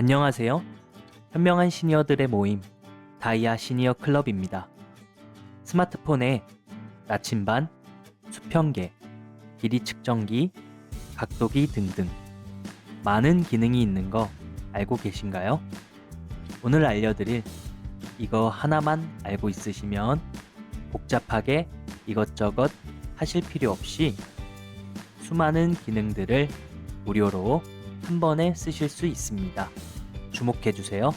안녕하세요. 현명한 시니어들의 모임 다이아 시니어 클럽입니다. 스마트폰에 나침반, 수평계, 길이 측정기, 각도기 등등 많은 기능이 있는 거 알고 계신가요? 오늘 알려드릴 이거 하나만 알고 있으시면 복잡하게 이것저것 하실 필요 없이 수많은 기능들을 무료로 한 번에 쓰실 수 있습니다. 주목해 주세요.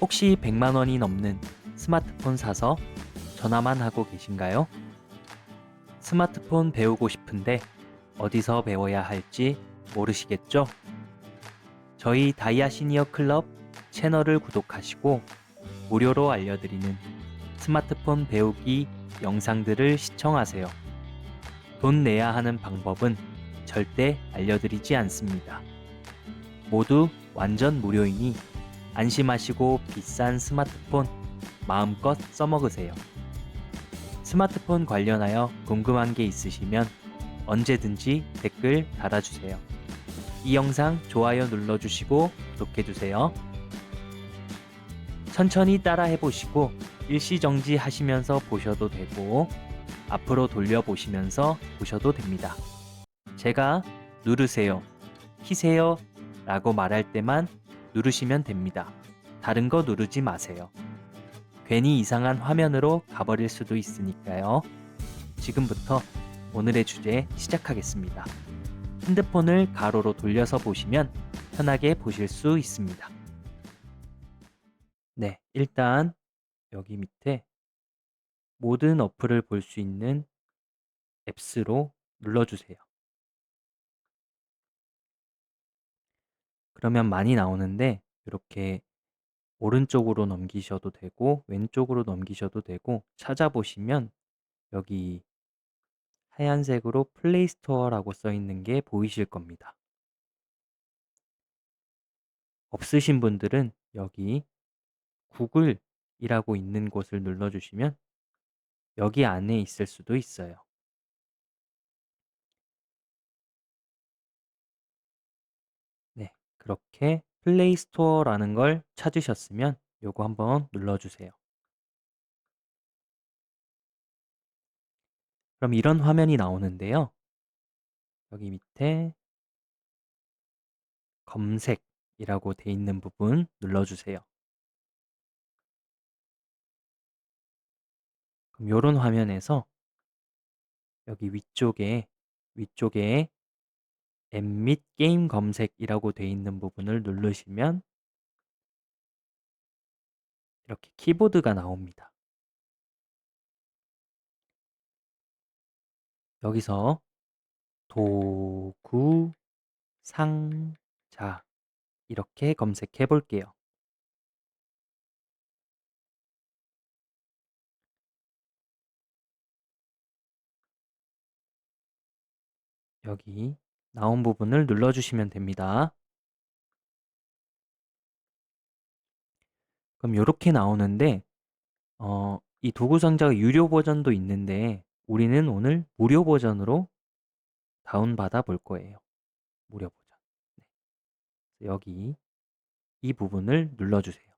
혹시 100만 원이 넘는 스마트폰 사서 전화만 하고 계신가요? 스마트폰 배우고 싶은데 어디서 배워야 할지 모르시겠죠? 저희 다이아 시니어 클럽 채널을 구독하시고 무료로 알려드리는 스마트폰 배우기 영상들을 시청하세요. 돈 내야 하는 방법은 절대 알려드리지 않습니다. 모두 완전 무료이니 안심하시고 비싼 스마트폰 마음껏 써먹으세요. 스마트폰 관련하여 궁금한 게 있으시면 언제든지 댓글 달아주세요. 이 영상 좋아요 눌러주시고 구독해주세요. 천천히 따라 해보시고 일시정지 하시면서 보셔도 되고 앞으로 돌려보시면서 보셔도 됩니다. 제가 누르세요, 키세요 라고 말할 때만 누르시면 됩니다. 다른 거 누르지 마세요. 괜히 이상한 화면으로 가버릴 수도 있으니까요. 지금부터 오늘의 주제 시작하겠습니다. 핸드폰을 가로로 돌려서 보시면 편하게 보실 수 있습니다. 네, 일단 여기 밑에 모든 어플을 볼 수 있는 앱스로 눌러주세요. 그러면 많이 나오는데 이렇게 오른쪽으로 넘기셔도 되고 왼쪽으로 넘기셔도 되고 찾아보시면 여기 하얀색으로 플레이 스토어라고 써 있는 게 보이실 겁니다. 없으신 분들은 여기 구글이라고 있는 곳을 눌러주시면 여기 안에 있을 수도 있어요. 네, 그렇게 플레이 스토어라는 걸 찾으셨으면 요거 한번 눌러주세요. 그럼 이런 화면이 나오는데요. 여기 밑에 검색이라고 돼 있는 부분 눌러주세요. 그럼 요런 화면에서 여기 위쪽에 위쪽에 앱 및 게임 검색이라고 돼 있는 부분을 누르시면 이렇게 키보드가 나옵니다. 여기서 도구 상자 이렇게 검색해 볼게요. 여기 나온 부분을 눌러주시면 됩니다. 그럼 이렇게 나오는데 어, 이 도구 상자가 유료 버전도 있는데 우리는 오늘 무료 버전으로 다운받아 볼 거예요. 무료 버전. 네. 여기 이 부분을 눌러주세요.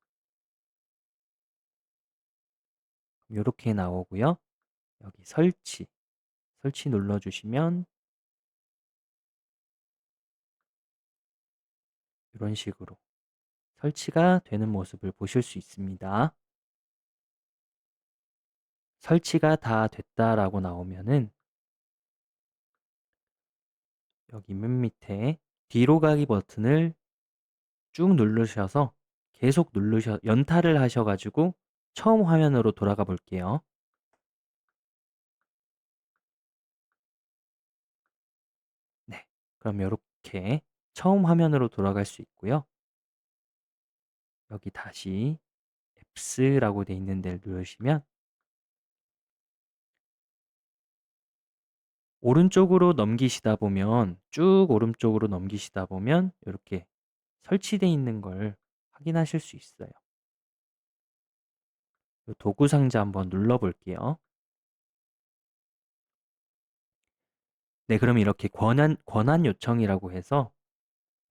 이렇게 나오고요. 여기 설치. 설치 눌러주시면 이런 식으로 설치가 되는 모습을 보실 수 있습니다. 설치가 다 됐다라고 나오면은 여기 맨 밑에 뒤로 가기 버튼을 쭉 누르셔서 계속 누르셔 연타를 하셔가지고 처음 화면으로 돌아가 볼게요. 네, 그럼 이렇게 처음 화면으로 돌아갈 수 있고요. 여기 다시 앱스라고 돼 있는 데를 누르시면 오른쪽으로 넘기시다 보면 쭉 오른쪽으로 넘기시다 보면 이렇게 설치되어 있는 걸 확인하실 수 있어요. 도구 상자 한번 눌러 볼게요. 네, 그럼 이렇게 권한, 권한 요청이라고 해서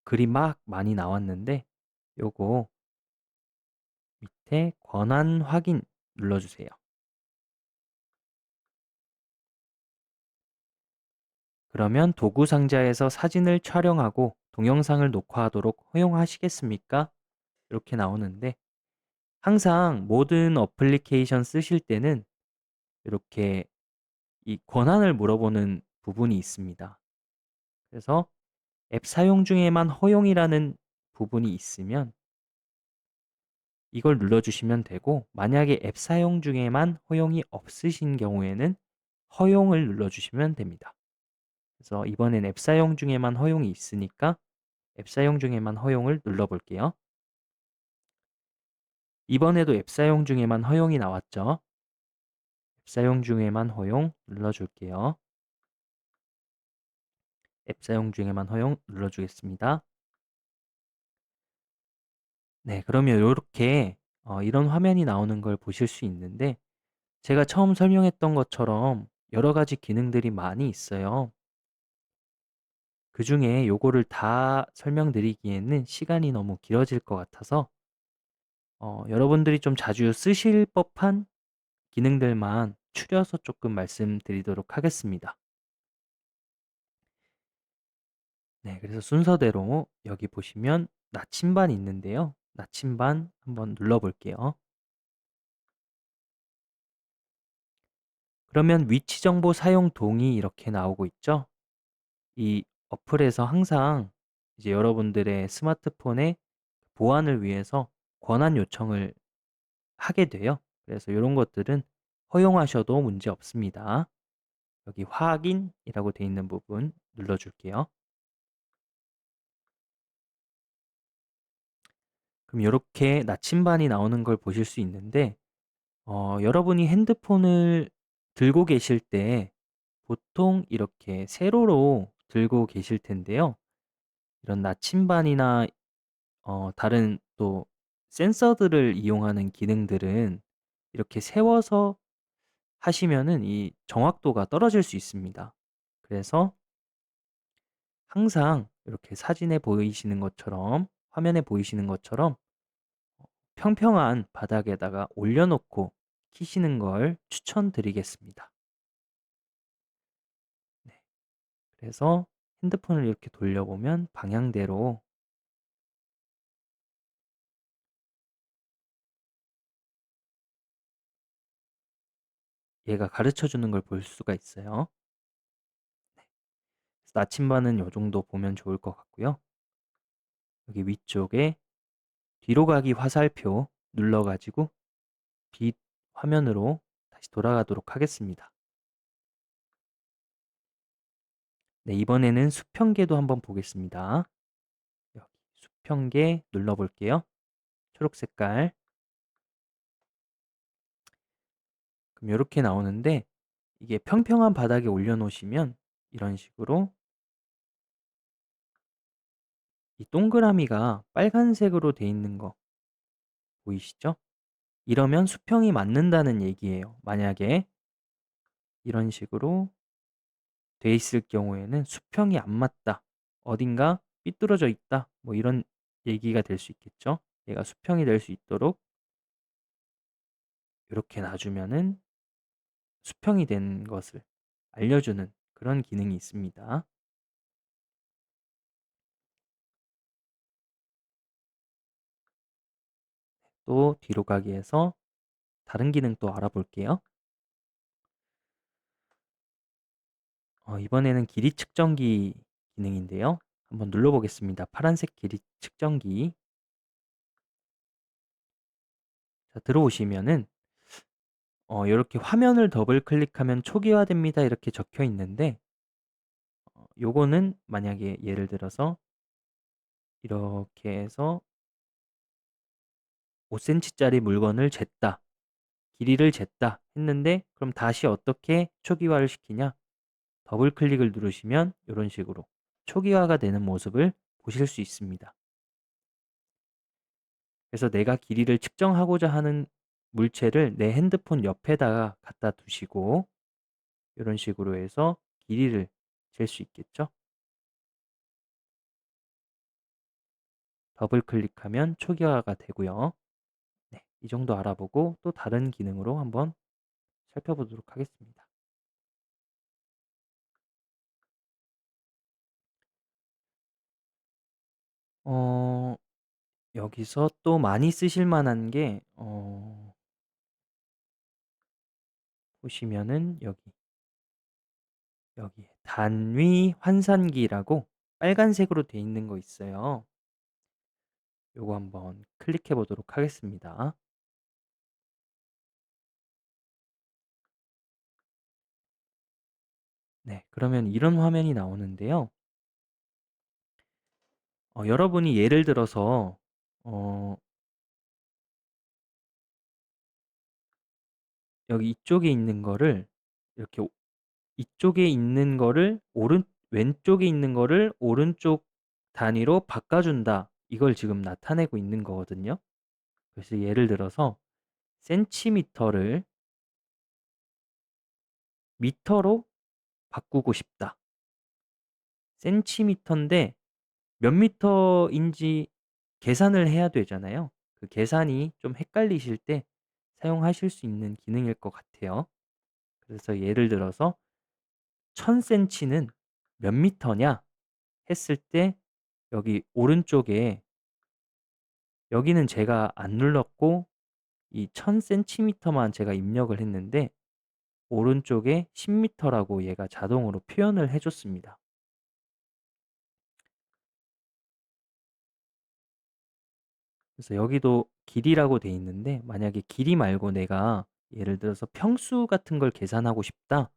글이 막 많이 나왔는데 요거 밑에 권한 확인 눌러주세요. 그러면 도구 상자에서 사진을 촬영하고 동영상을 녹화하도록 허용하시겠습니까? 이렇게 나오는데 항상 모든 어플리케이션 쓰실 때는 이렇게 이 권한을 물어보는 부분이 있습니다. 그래서 앱 사용 중에만 허용이라는 부분이 있으면 이걸 눌러주시면 되고 만약에 앱 사용 중에만 허용이 없으신 경우에는 허용을 눌러주시면 됩니다. 그래서 이번엔 앱 사용 중에만 허용이 있으니까 앱 사용 중에만 허용을 눌러볼게요. 이번에도 앱 사용 중에만 허용이 나왔죠. 앱 사용 중에만 허용 눌러줄게요. 앱 사용 중에만 허용 눌러주겠습니다. 네, 그러면 이렇게 어, 이런 화면이 나오는 걸 보실 수 있는데 제가 처음 설명했던 것처럼 여러 가지 기능들이 많이 있어요. 그 중에 요거를 다 설명드리기에는 시간이 너무 길어질 것 같아서 어, 여러분들이 좀 자주 쓰실 법한 기능들만 추려서 조금 말씀드리도록 하겠습니다. 네, 그래서 순서대로 여기 보시면 나침반 있는데요. 나침반 한번 눌러볼게요. 그러면 위치 정보 사용 동의 이렇게 나오고 있죠. 이 어플에서 항상 이제 여러분들의 스마트폰의 보안을 위해서 권한 요청을 하게 돼요. 그래서 이런 것들은 허용하셔도 문제 없습니다. 여기 확인이라고 되어 있는 부분 눌러줄게요. 그럼 이렇게 나침반이 나오는 걸 보실 수 있는데 어, 여러분이 핸드폰을 들고 계실 때 보통 이렇게 세로로 들고 계실 텐데요. 이런 나침반이나 어, 다른 또 센서들을 이용하는 기능들은 이렇게 세워서 하시면은 이 정확도가 떨어질 수 있습니다. 그래서 항상 이렇게 사진에 보이시는 것처럼 화면에 보이시는 것처럼 평평한 바닥에다가 올려놓고 키시는 걸 추천드리겠습니다. 네. 그래서 핸드폰을 이렇게 돌려보면 방향대로 얘가 가르쳐 주는 걸 볼 수가 있어요. 네. 나침반은 이 정도 보면 좋을 것 같고요. 여기 위쪽에 뒤로 가기 화살표 눌러가지고 빛 화면으로 다시 돌아가도록 하겠습니다. 네, 이번에는 수평계도 한번 보겠습니다. 여기 수평계 눌러볼게요. 초록 색깔. 그럼 이렇게 나오는데 이게 평평한 바닥에 올려놓으시면 이런 식으로 이 동그라미가 빨간색으로 돼 있는 거 보이시죠? 이러면 수평이 맞는다는 얘기예요. 만약에 이런 식으로 돼 있을 경우에는 수평이 안 맞다. 어딘가 삐뚤어져 있다. 뭐 이런 얘기가 될 수 있겠죠. 얘가 수평이 될 수 있도록 이렇게 놔주면은 수평이 된 것을 알려주는 그런 기능이 있습니다. 또 뒤로 가기 위해서 다른 기능 또 알아볼게요. 어, 이번에는 길이 측정기 기능인데요. 한번 눌러보겠습니다. 파란색 길이 측정기. 자, 들어오시면은 어, 이렇게 화면을 더블 클릭하면 초기화됩니다. 이렇게 적혀 있는데 어, 요거는 만약에 예를 들어서 이렇게 해서 5cm짜리 물건을 쟀다. 길이를 쟀다 했는데 그럼 다시 어떻게 초기화를 시키냐? 더블 클릭을 누르시면 이런 식으로 초기화가 되는 모습을 보실 수 있습니다. 그래서 내가 길이를 측정하고자 하는 물체를 내 핸드폰 옆에다가 갖다 두시고 이런 식으로 해서 길이를 잴 수 있겠죠. 더블 클릭하면 초기화가 되고요. 네, 이 정도 알아보고 또 다른 기능으로 한번 살펴보도록 하겠습니다. 어, 여기서 또 많이 쓰실 만한 게, 어, 보시면은 여기, 여기 단위 환산기라고 빨간색으로 되어 있는 거 있어요. 요거 한번 클릭해 보도록 하겠습니다. 네, 그러면 이런 화면이 나오는데요. 어, 여러분이 예를 들어서 어, 여기 이쪽에 있는 거를 이렇게 오- 이쪽에 있는 거를 오른 왼쪽에 있는 거를 오른쪽 단위로 바꿔 준다. 이걸 지금 나타내고 있는 거거든요. 그래서 예를 들어서 센티미터를 미터로 바꾸고 싶다. 센티미터인데 몇 미터인지 계산을 해야 되잖아요. 그 계산이 좀 헷갈리실 때 사용하실 수 있는 기능일 것 같아요. 그래서 예를 들어서 1000cm는 몇 미터냐 했을 때 여기 오른쪽에 여기는 제가 안 눌렀고 이 1000cm만 제가 입력을 했는데 오른쪽에 10m라고 얘가 자동으로 표현을 해줬습니다. 그래서 여기도 길이라고 돼 있는데 만약에 길이 말고 내가 예를 들어서 평수 같은 걸 계산하고 싶다.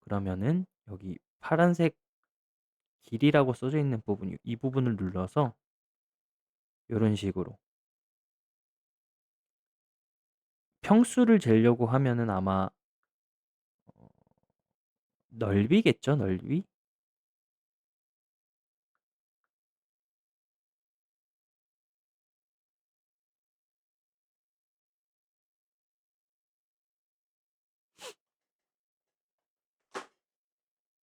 그러면은 여기 파란색 길이라고 써져 있는 부분, 이 부분을 눌러서 이런 식으로 평수를 재려고 하면은 아마 어, 넓이겠죠, 넓이?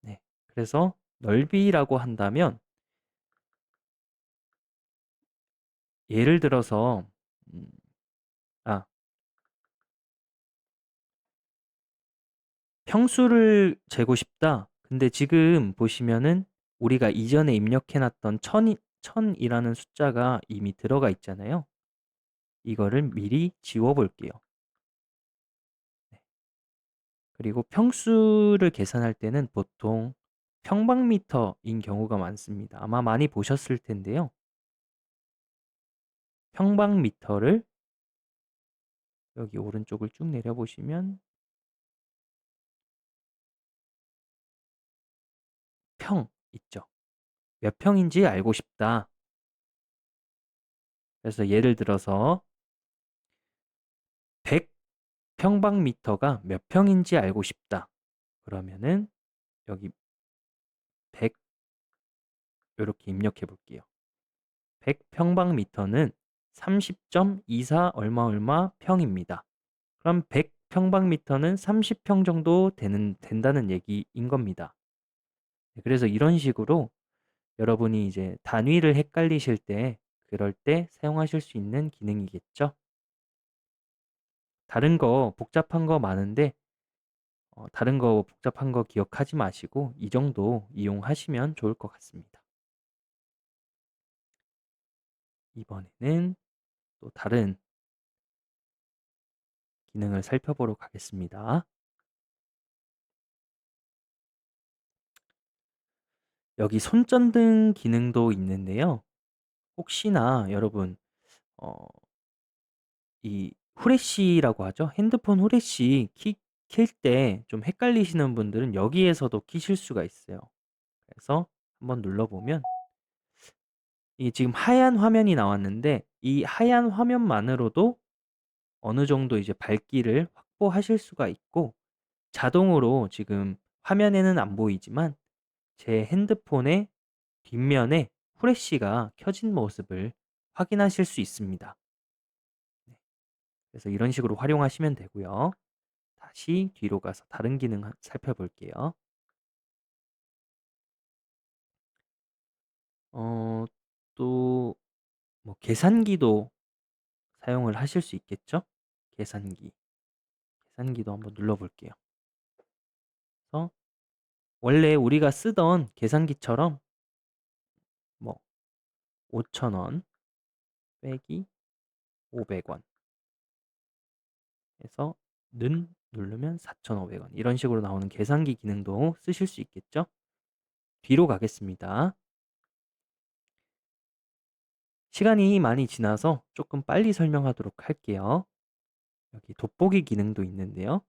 네. 그래서 넓이라고 한다면 예를 들어서 음, 아 평수를 재고 싶다. 근데 지금 보시면은 우리가 이전에 입력해 놨던 1000이, 1000이라는 숫자가 이미 들어가 있잖아요. 이거를 미리 지워 볼게요. 네. 그리고 평수를 계산할 때는 보통 평방미터인 경우가 많습니다. 아마 많이 보셨을 텐데요. 평방미터를 여기 오른쪽을 쭉 내려보시면 평 있죠. 몇 평인지 알고 싶다. 그래서 예를 들어서 100 평방미터가 몇 평인지 알고 싶다. 그러면은 여기 100 이렇게 입력해 볼게요. 100 평방미터는 30.24 얼마 얼마 평입니다. 그럼 100 평방미터는 30평 정도 되는 된다는 얘기인 겁니다. 네, 그래서 이런 식으로 여러분이 이제 단위를 헷갈리실 때 그럴 때 사용하실 수 있는 기능이겠죠. 다른 거 복잡한 거 많은데 어, 다른 거 복잡한 거 기억하지 마시고 이 정도 이용하시면 좋을 것 같습니다. 이번에는 또 다른 기능을 살펴보러 가겠습니다. 여기 손전등 기능도 있는데요. 혹시나 여러분 어, 이 후레쉬라고 하죠. 핸드폰 후레쉬 킬때좀 헷갈리시는 분들은 여기에서도 키실 수가 있어요. 그래서 한번 눌러 보면 이 지금 하얀 화면이 나왔는데 이 하얀 화면만으로도 어느 정도 이제 밝기를 확보하실 수가 있고 자동으로 지금 화면에는 안 보이지만 제 핸드폰의 뒷면에 후레쉬가 켜진 모습을 확인하실 수 있습니다. 네. 그래서 이런 식으로 활용하시면 되고요. 다시 뒤로 가서 다른 기능 살펴볼게요. 어, 또 뭐 계산기도 사용을 하실 수 있겠죠? 계산기. 계산기도 한번 눌러 볼게요. 그래서 원래 우리가 쓰던 계산기처럼 뭐 5,000원 빼기 500원 해서 는 누르면 4,500원 이런 식으로 나오는 계산기 기능도 쓰실 수 있겠죠? 뒤로 가겠습니다. 시간이 많이 지나서 조금 빨리 설명하도록 할게요. 여기 돋보기 기능도 있는데요.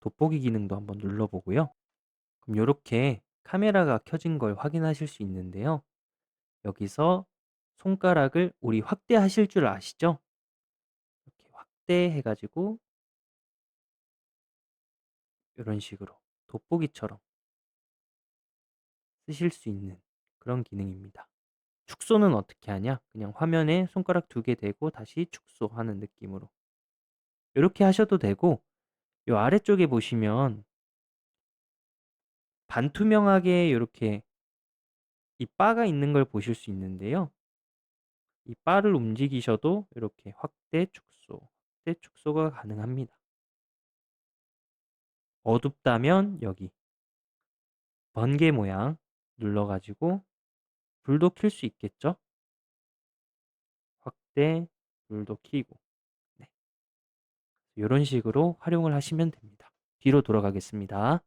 돋보기 기능도 한번 눌러보고요. 이렇게 카메라가 켜진 걸 확인하실 수 있는데요. 여기서 손가락을 우리 확대하실 줄 아시죠? 이렇게 확대해가지고 이런 식으로 돋보기처럼 쓰실 수 있는 그런 기능입니다. 축소는 어떻게 하냐? 그냥 화면에 손가락 두 개 대고 다시 축소하는 느낌으로 이렇게 하셔도 되고 이 아래쪽에 보시면 반투명하게 이렇게 이 바가 있는 걸 보실 수 있는데요. 이 바를 움직이셔도 이렇게 확대, 축소, 확대, 축소가 가능합니다. 어둡다면 여기 번개 모양 눌러가지고 불도 켤 수 있겠죠? 확대, 불도 켜고 네. 이런 식으로 활용을 하시면 됩니다. 뒤로 돌아가겠습니다.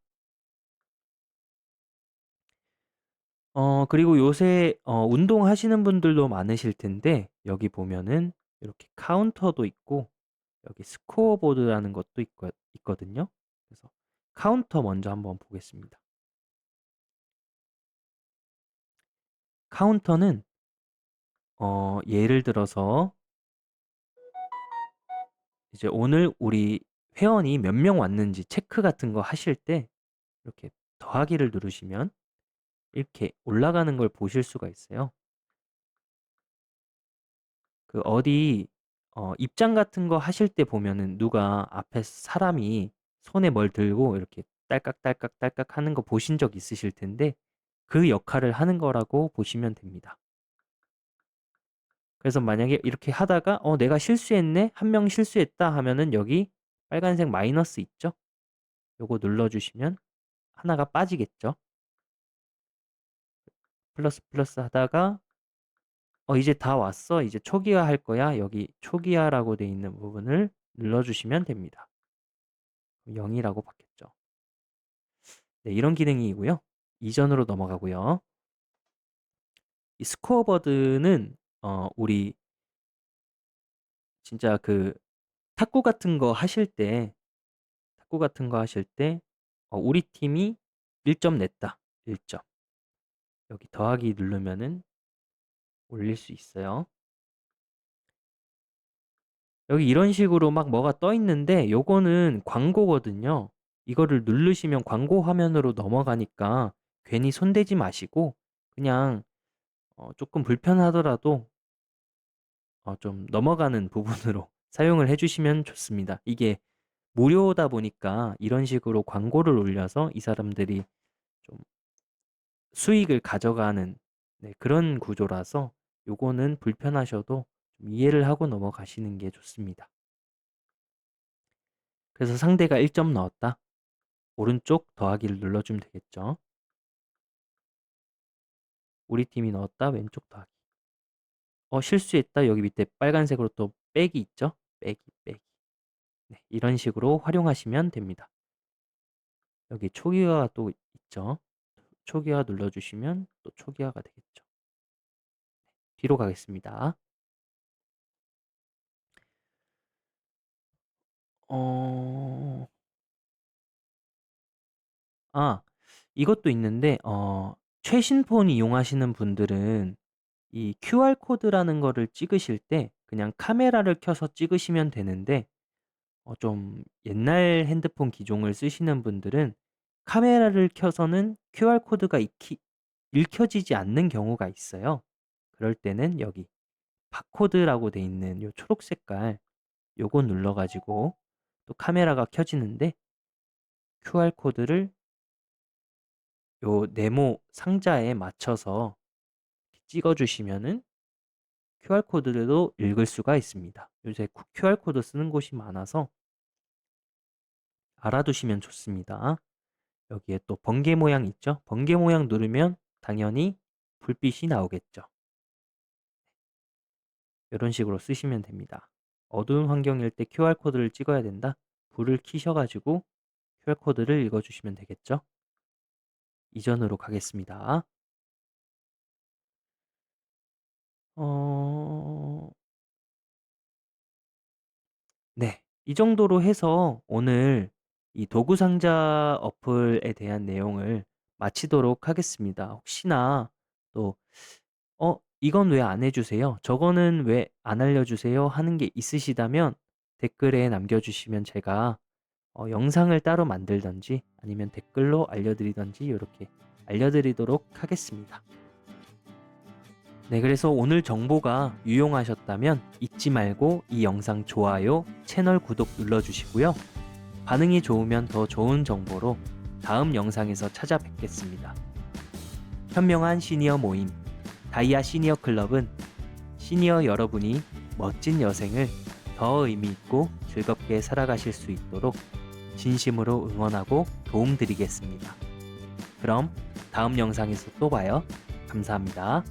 어, 그리고 요새 어, 운동하시는 분들도 많으실 텐데 여기 보면은 이렇게 카운터도 있고 여기 스코어 보드라는 것도 있거, 있거든요. 그래서 카운터 먼저 한번 보겠습니다. 카운터는 어, 예를 들어서 이제 오늘 우리 회원이 몇 명 왔는지 체크 같은 거 하실 때 이렇게 더하기를 누르시면 이렇게 올라가는 걸 보실 수가 있어요. 그 어디 어, 입장 같은 거 하실 때 보면은 누가 앞에 사람이 손에 뭘 들고 이렇게 딸깍딸깍 딸깍 하는 거 보신 적 있으실 텐데 그 역할을 하는 거라고 보시면 됩니다. 그래서 만약에 이렇게 하다가 어 내가 실수했네 한 명 실수했다 하면은 여기 빨간색 마이너스 있죠? 요거 눌러주시면 하나가 빠지겠죠? 플러스 플러스 하다가 어 이제 다 왔어. 이제 초기화 할 거야. 여기 초기화라고 돼 있는 부분을 눌러주시면 됩니다. 0이라고 바뀌었죠. 네, 이런 기능이고요. 이전으로 넘어가고요. 이 스코어 버드는 어, 우리 진짜 그 탁구 같은 거 하실 때 탁구 같은 거 하실 때 어, 우리 팀이 1점 냈다. 1점 여기 더하기 누르면은 올릴 수 있어요 여기 이런 식으로 막 뭐가 떠 있는데 요거는 광고거든요 이거를 누르시면 광고 화면으로 넘어가니까 괜히 손대지 마시고 그냥 어, 조금 불편하더라도 어, 좀 넘어가는 부분으로 사용을 해주시면 좋습니다. 이게 무료다 보니까 이런 식으로 광고를 올려서 이 사람들이 좀 수익을 가져가는 네, 그런 구조라서 요거는 불편하셔도 좀 이해를 하고 넘어가시는 게 좋습니다. 그래서 상대가 1점 넣었다. 오른쪽 더하기를 눌러주면 되겠죠. 우리 팀이 넣었다. 왼쪽 더하기. 어, 실수했다. 여기 밑에 빨간색으로 또 빼기 있죠? 빼기, 빼기. 네, 이런 식으로 활용하시면 됩니다. 여기 초기화가 또 있죠? 초기화 눌러주시면 또 초기화가 되겠죠. 네, 뒤로 가겠습니다. 어... 아, 이것도 있는데, 어, 최신 폰 이용하시는 분들은 이 QR코드라는 거를 찍으실 때 그냥 카메라를 켜서 찍으시면 되는데, 어, 좀 옛날 핸드폰 기종을 쓰시는 분들은 카메라를 켜서는 QR코드가 익히, 읽혀지지 않는 경우가 있어요. 그럴 때는 여기 바코드라고 돼 있는 요 초록 색깔 요거 눌러가지고 또 카메라가 켜지는데 QR코드를 요 네모 상자에 맞춰서 찍어주시면은 QR코드도 읽을 수가 있습니다. 요새 QR코드 쓰는 곳이 많아서 알아두시면 좋습니다. 여기에 또 번개 모양 있죠? 번개 모양 누르면 당연히 불빛이 나오겠죠. 이런 식으로 쓰시면 됩니다. 어두운 환경일 때 QR코드를 찍어야 된다. 불을 켜셔가지고 QR코드를 읽어주시면 되겠죠. 이전으로 가겠습니다. 어... 네. 이 정도로 해서 오늘 이 도구 상자 어플에 대한 내용을 마치도록 하겠습니다. 혹시나 또, 어, 이건 왜 안 해 주세요? 저거는 왜 안 알려 주세요? 하는 게 있으시다면 댓글에 남겨 주시면 제가 어, 영상을 따로 만들던지 아니면 댓글로 알려드리던지 이렇게 알려드리도록 하겠습니다. 네, 그래서 오늘 정보가 유용하셨다면 잊지 말고 이 영상 좋아요, 채널 구독 눌러 주시고요. 반응이 좋으면 더 좋은 정보로 다음 영상에서 찾아뵙겠습니다. 현명한 시니어 모임 다이아 시니어 클럽은 시니어 여러분이 멋진 여생을 더 의미 있고 즐겁게 살아가실 수 있도록 진심으로 응원하고 도움드리겠습니다. 그럼 다음 영상에서 또 봐요. 감사합니다.